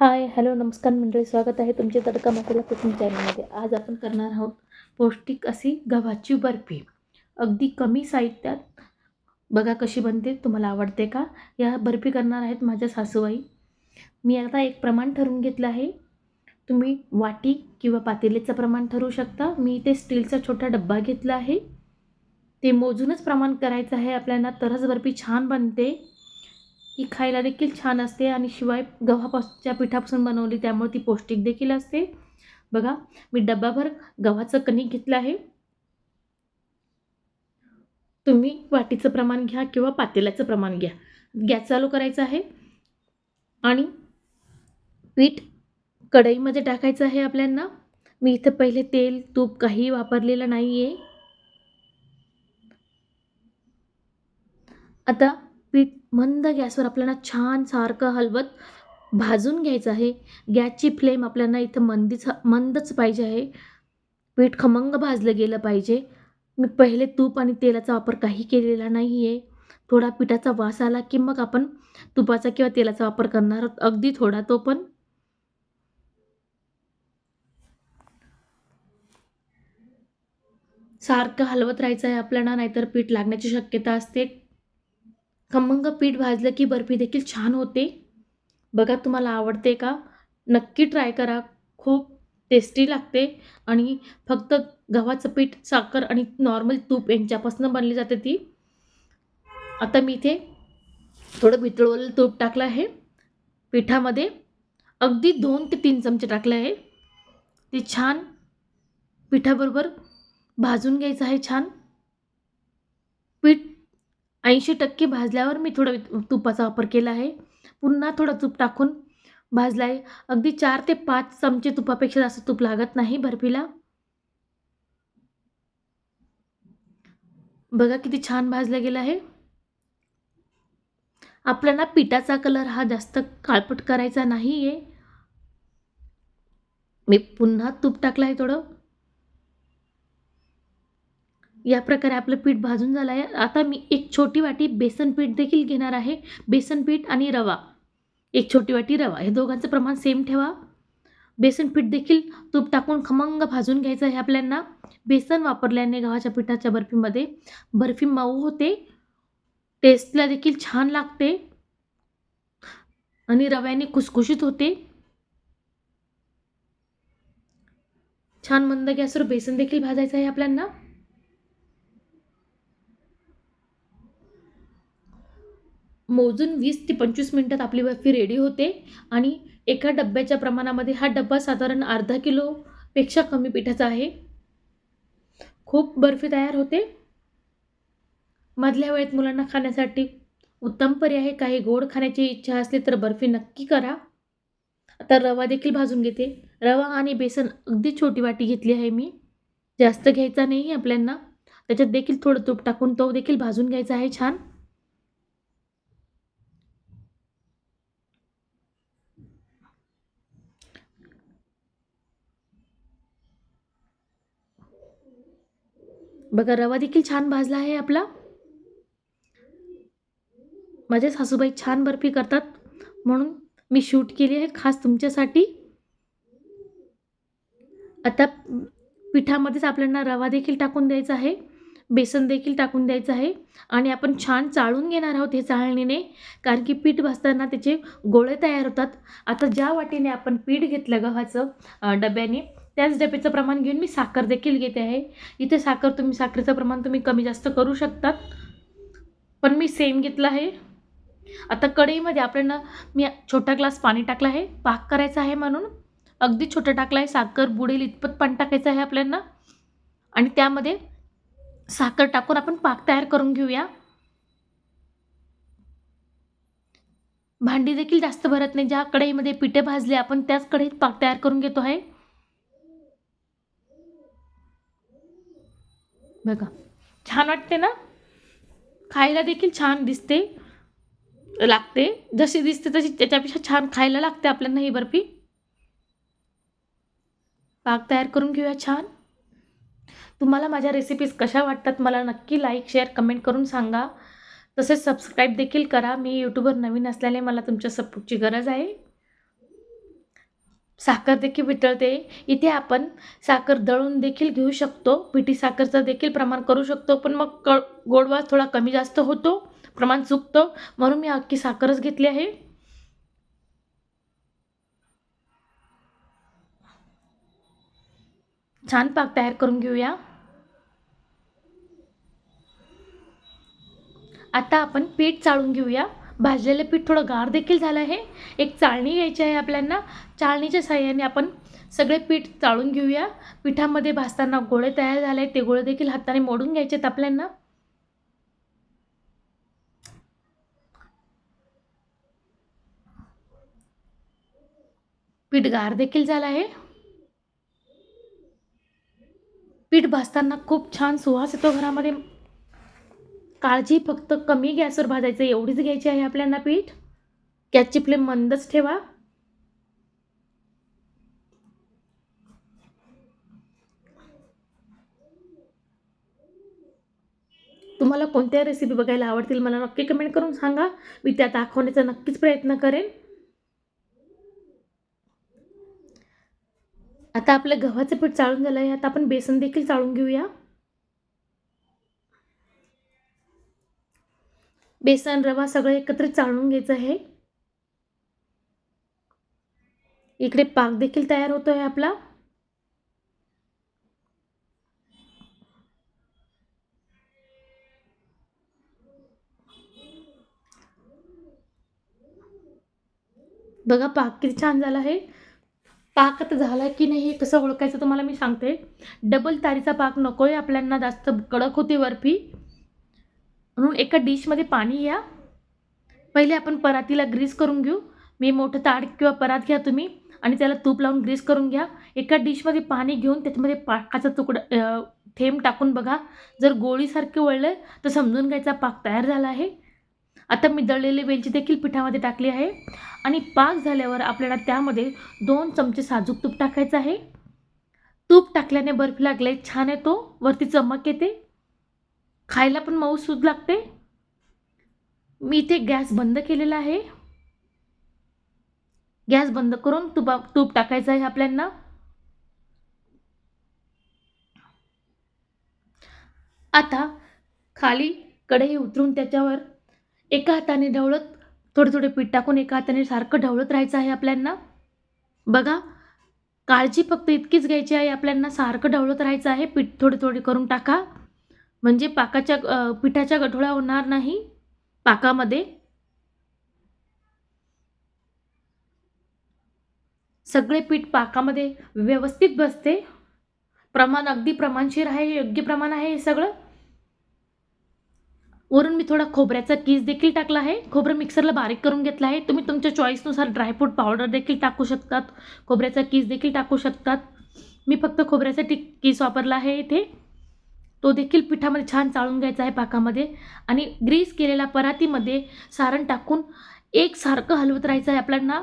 Hi hello नमस्कार मंडळी स्वागत आहे तुमचे तडका मसाला कुकिंग चॅनलमध्ये. आज आपण करणार आहोत पौष्टिक अशी गव्हाची बर्फी. अगदी कमी साहित्यात. बघा कशी बनते तुम्हाला आवडते का? या बर्फी करणार आहेत माझ्या सासूबाई. मी आता एक प्रमाण ठरवून घेतलं आहे. तुम्ही वाटी किंवा पातेलेचं प्रमाण ठरवू शकता. मी इथे स्टीलचा छोटा डब्बा घेतला आहे. ते मोजूनच प्रमाण करायचं आहे आपल्याला. तरच बर्फी छान बनते. ही खायला देखील छान असते आणि शिवाय गव्हापासूनच्या पिठापासून बनवली त्यामुळे ती पौष्टिक देखील असते. बघा मी डब्बाभर गव्हाचं कणिक घेतलं आहे. तुम्ही वाटीचं प्रमाण घ्या किंवा पातेल्याचं प्रमाण घ्या. गॅस चालू करायचा आहे. आणि पीठ कढईमध्ये टाकायचं आहे आपल्यांना. मी इथं पहिले तेल तूप काही वापरलेलं नाही आहे आता पीठ मंद गॅसवर आपल्याला छान सारखं हलवत भाजून घ्यायचं आहे. गॅसची फ्लेम आपल्याला इथं मंदीच मंदच पाहिजे आहे. पीठ खमंग भाजलं गेलं पाहिजे. मी पहिले तूप आणि तेलाचा वापर काही केलेला नाही आहे थोडा पिठाचा वास आला की मग आपण तुपाचा किंवा तेलाचा वापर करणार आहोत. अगदी थोडा तो पण. सारखं हलवत राहायचं आहे आपल्याला नाहीतर पीठ लागण्याची शक्यता असते. खमंग पीठ भाजलं की बर्फी देखील छान होते. बघा तुम्हाला आवडते का? नक्की ट्राय करा. खूप टेस्टी लागते. आणि फक्त गव्हाचं पीठ साखर आणि नॉर्मल तूप यांच्यापासून बनली जाते ती. आता मी इथे थोडं वितळवलेलं तूप टाकलं आहे. पिठामध्ये अगदी दोन ते तीन चमचे टाकले आहे. ते छान पिठाबरोबर भाजून घ्यायचं आहे छान. ऐंशी टक्के भाजल्यावर मी थोडं तुपाचा वापर केला आहे. पुन्हा थोडं तूप टाकून भाजला आहे अगदी चार ते पाच चमचे तुपापेक्षा जास्त तूप लागत नाही बर्फीला. बघा किती छान भाजलं गेलं आहे. आपल्याला पिठाचा कलर हा जास्त काळपट करायचा नाही आहे मी पुन्हा तूप टाकलं आहे थोडं. या प्रकारे आपलं पीठ भाजून झालं आहे. आता मी एक छोटी वाटी बेसन पीठ देखील घेणार आहे. बेसन पीठ आणि रवा. एक छोटी वाटी रवा. हे दोघांचं प्रमाण सेम ठेवा. बेसन पीठ देखील तूप टाकून खमंग भाजून घ्यायचं आहे आपल्यांना. बेसन वापरल्याने गव्हाच्या पिठाच्या बर्फीमध्ये बर्फी मऊ होते. टेस्टला देखील छान लागते. आणि रव्याने खुसखुशीत होते. छान मंद गॅसवर बेसन देखील भाजायचं आहे आपल्यांना. मोजून वीस ते पंचवीस मिनटात आपली बर्फी रेडी होते. आणि एका डब्याच्या प्रमाणामध्ये हा डब्बा साधारण अर्धा किलोपेक्षा कमी पिठाचा आहे. खूप बर्फी तयार होते. मधल्या वेळेत मुलांना खाण्यासाठी उत्तम पर्याय आहे. काही गोड खाण्याची इच्छा असली तर बर्फी नक्की करा. आता रवा देखील भाजून घेते. रवा आणि बेसन अगदी छोटी वाटी घेतली आहे मी. जास्त घ्यायचा नाही आपल्यांना. त्याच्यात देखील थोडं तूप टाकून तो देखील भाजून घ्यायचा आहे छान. बघा रवा देखील छान भाजला आहे आपला. माझ्या सासूबाई छान बर्फी करतात म्हणून मी शूट केली आहे खास तुमच्यासाठी. आता पिठामध्येच आपल्याला रवा देखील टाकून द्यायचा आहे बेसन देखील टाकून द्यायचं आहे आणि आपण छान चाळून घेणार आहोत हे चाळणीने कारण की पीठ भाजताना त्याचे गोळे तयार होतात. आता ज्या वाटीने आपण पीठ घेतलं गव्हाचं डब्याने त्याच डब्याचं प्रमाण घेऊन मी साखर देखील घेते आहे. इथे साखर तुम्ही साखरेचं प्रमाण तुम्ही कमी जास्त करू शकतात. पण मी सेम घेतलं आहे. आता कढईमध्ये आपल्याला मी छोटा ग्लास पाणी टाकलं आहे. पाक करायचा आहे म्हणून. अगदी छोटं टाकलं आहे. साखर बुडेल इतपत पाणी टाकायचं आहे आपल्याला. आणि त्यामध्ये साखर टाकून आपण पाक तयार करून घेऊया. भांडी देखील जास्त भरत नाही. ज्या कढईमध्ये पिठे भाजले आपण त्याच कढईत पाक तयार करून घेतो आहे. बघा. छान वाटते ना? खायला देखील छान दिसते लागते. जशी दिसते तशी त्याच्यापेक्षा छान खायला लागते आपल्याला ही बर्फी. पाक तयार करून घेऊया छान. तुम्हाला माझ्या रेसिपीज कशा वाटतात मला नक्की लाईक शेअर कमेंट करून सांगा. तसेच सबस्क्राईब देखील करा. मी यूट्यूबवर नवीन असल्याने मला तुमच्या सपोर्टची गरज आहे. साखर देखील वितळते. इथे आपण साखर दळून देखील घेऊ शकतो. पिठी साखरचं देखील प्रमाण करू शकतो. पण मग क गोडवा थोडा कमी जास्त होतो. प्रमाण चुकतं. म्हणून मी अख्खी साखरच घेतली आहे. छान पाक तयार करून घेऊया. आता आपण पीठ चाळून घेऊया. भाजलेलं पीठ थोडं गार देखील झालं आहे. एक चाळणी घ्यायची आहे आपल्यांना. चाळणीच्या साह्याने आपण सगळे पीठ चाळून घेऊया. पिठामध्ये भाजताना गोळे तयार झाले ते गोळे देखील हाताने मोडून घ्यायचे आहेत आपल्यांना. पीठ गार देखील झालं आहे. पीठ भाजताना खूप छान सुवास येतो घरामध्ये. काळजी फक्त कमी गॅसवर भाजायचं एवढीच घ्यायची आहे आपल्याला पीठ? गॅसची फ्लेम मंदच ठेवा. तुम्हाला कोणत्या रेसिपी बघायला आवडतील मला नक्की कमेंट करून सांगा. मी त्या दाखवण्याचा नक्कीच प्रयत्न करेन. आता आपलं गव्हाचं पीठ चाळून झालं आहे आता आपण बेसन देखील चाळून घेऊया. बेसन रवा सगळं एकत्रित चाळून घ्यायचं आहे. इकडे पाक देखील तयार होतो आहे आपला. बघा पाक किती छान झाला आहे. पाक आता झाला की नाही हे कसं ओळखायचं तुम्हाला मी सांगते. डबल तारीचा पाक नको आहे आपल्याला जास्त कडक होती बर्फी. म्हणून एका डिशमध्ये पाणी घ्या पहिले आपण परातीला ग्रीस करून घेऊ. मी मोठं ताड किंवा परात घ्या तुम्ही आणि त्याला तूप लावून ग्रीस करून घ्या. एका डिशमध्ये पाणी घेऊन त्याच्यामध्ये पाकाचा तुकडा थेंब टाकून बघा. जर गोळीसारखे वळलं तर समजून घ्यायचा पाक तयार झाला आहे. आता मी दळलेली वेलची देखील पिठामध्ये टाकली आहे. आणि पाक झाल्यावर आपल्याला त्यामध्ये दोन चमचे साजूक तूप टाकायचं आहे. तूप टाकल्याने बर्फी लागले छान येतो. वरती चमक येते. खायला पण मऊ सूद लागते. मी इथे गॅस बंद केलेला आहे. गॅस बंद करून तुपा तूप टाकायचं आहे आपल्यांना. आता खाली कढई उतरून त्याच्यावर एका हाताने ढवळत थोडे थोडे पीठ टाकून एका हाताने सारखं ढवळत राहायचं आहे आपल्यांना. बघा काळजी फक्त इतकीच घ्यायची आहे आपल्यांना सारखं ढवळत राहायचं आहे. पीठ थोडे थोडे करून टाका. म्हणजे पाकाच्या पिठाच्या गठोळ्या होणार नाही? पाकामध्ये? सगळे पीठ पाकामध्ये व्यवस्थित बसते? प्रमाण अगदी प्रमाणशीर आहे योग्य प्रमाण आहे हे सगळं? वरून मी थोडा खोबऱ्याचा कीस देखील टाकला आहे. खोबरं मिक्सरला बारीक करून घेतलं आहे. तुम्ही तुमच्या चॉईसनुसार ड्रायफ्रूट पावडर देखील टाकू शकतात. खोबऱ्याचा कीस देखील टाकू शकतात. मी फक्त खोबऱ्याचा टी कीस वापरला आहे इथे. तो देखील पिठामध्ये छान चाळून घ्यायचा आहे पाकामध्ये. आणि ग्रीस केलेल्या परातीमध्ये सारण टाकून एक सारखं हलवत राहायचं आहे आपल्याला.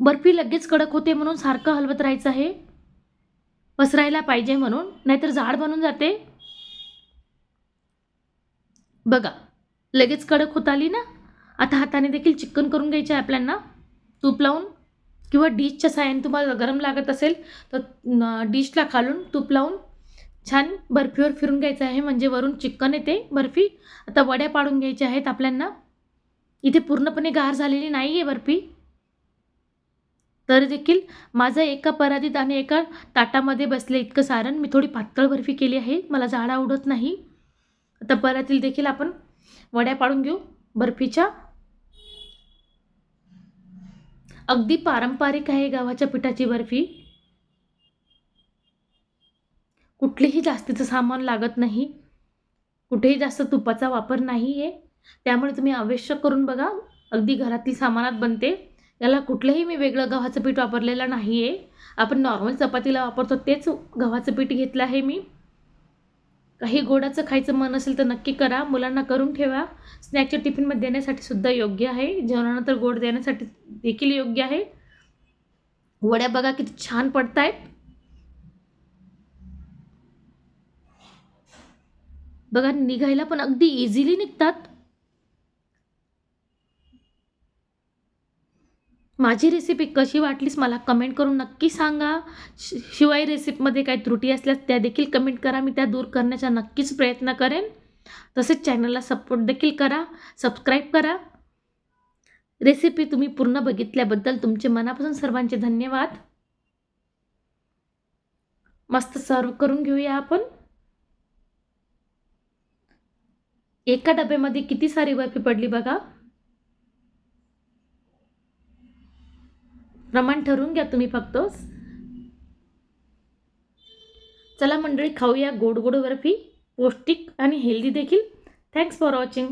बर्फी लगेच कडक होते म्हणून सारखं हलवत राहायचं आहे. पसरायला पाहिजे म्हणून. नाहीतर जाड बनून जाते. बघा लगेच कडक होत आली ना? आता हाताने देखील चिकन करून घ्यायचं आहे आपल्याला. तूप लावून किंवा डिशच्या साह्याने तुम्हाला गरम लागत असेल तर डिशला खालून तूप लावून छान बर्फीवर फिरून घ्यायचं आहे. म्हणजे वरून चिकन येते बर्फी. आता वड्या पाडून घ्यायच्या आहेत आपल्यांना. इथे पूर्णपणे गार झालेली नाही आहे बर्फी. तर देखील माझं एका परातीत आणि एका ताटामध्ये बसले इतकं सारण. मी थोडी पातळ बर्फी केली आहे. मला झाड आवडत नाही. आता परातील देखील आपण वड्या पाडून घेऊ बर्फीच्या. अगदी पारंपरिक आहे गव्हाच्या पिठाची बर्फी. कुठलेही जास्तीचं सामान लागत नाही. कुठेही जास्त तुपाचा वापर नाही आहे त्यामुळे तुम्ही आवश्यक करून बघा. अगदी घरातील सामानात बनते. याला कुठलंही मी वेगळं गव्हाचं पीठ वापरलेलं नाही आहे आपण नॉर्मल चपातीला वापरतो तेच गव्हाचं पीठ घेतलं आहे मी. काही गोडाचं खायचं मन असेल तर नक्की करा. मुलांना करून ठेवा. स्नॅकच्या टिफिनमध्ये देण्यासाठी सुद्धा योग्य आहे. जेवणानंतर गोड देण्यासाठी देखील योग्य आहे. वड्या बघा किती छान पडत आहेत बघा निघायला पण अगदी इझिली निघतात. माझी रेसिपी कशी वाटलीस मला कमेंट करून नक्की सांगा. शि शिवाय रेसिपीमध्ये काही त्रुटी असल्यास त्या देखील कमेंट करा. मी त्या दूर करण्याचा नक्कीच प्रयत्न करेन. तसेच चॅनलला सपोर्ट देखील करा. सबस्क्राईब करा. रेसिपी तुम्ही पूर्ण बघितल्याबद्दल तुमचे मनापासून सर्वांचे धन्यवाद. मस्त सर्व करून घेऊया आपण. एका डब्यामध्ये किती सारी बर्फी पडली बघा. प्रमाण ठरवून घ्या तुम्ही फक्त. चला मंडळी खाऊया गोड गोड बर्फी पौष्टिक आणि हेल्दी देखील. Thanks for watching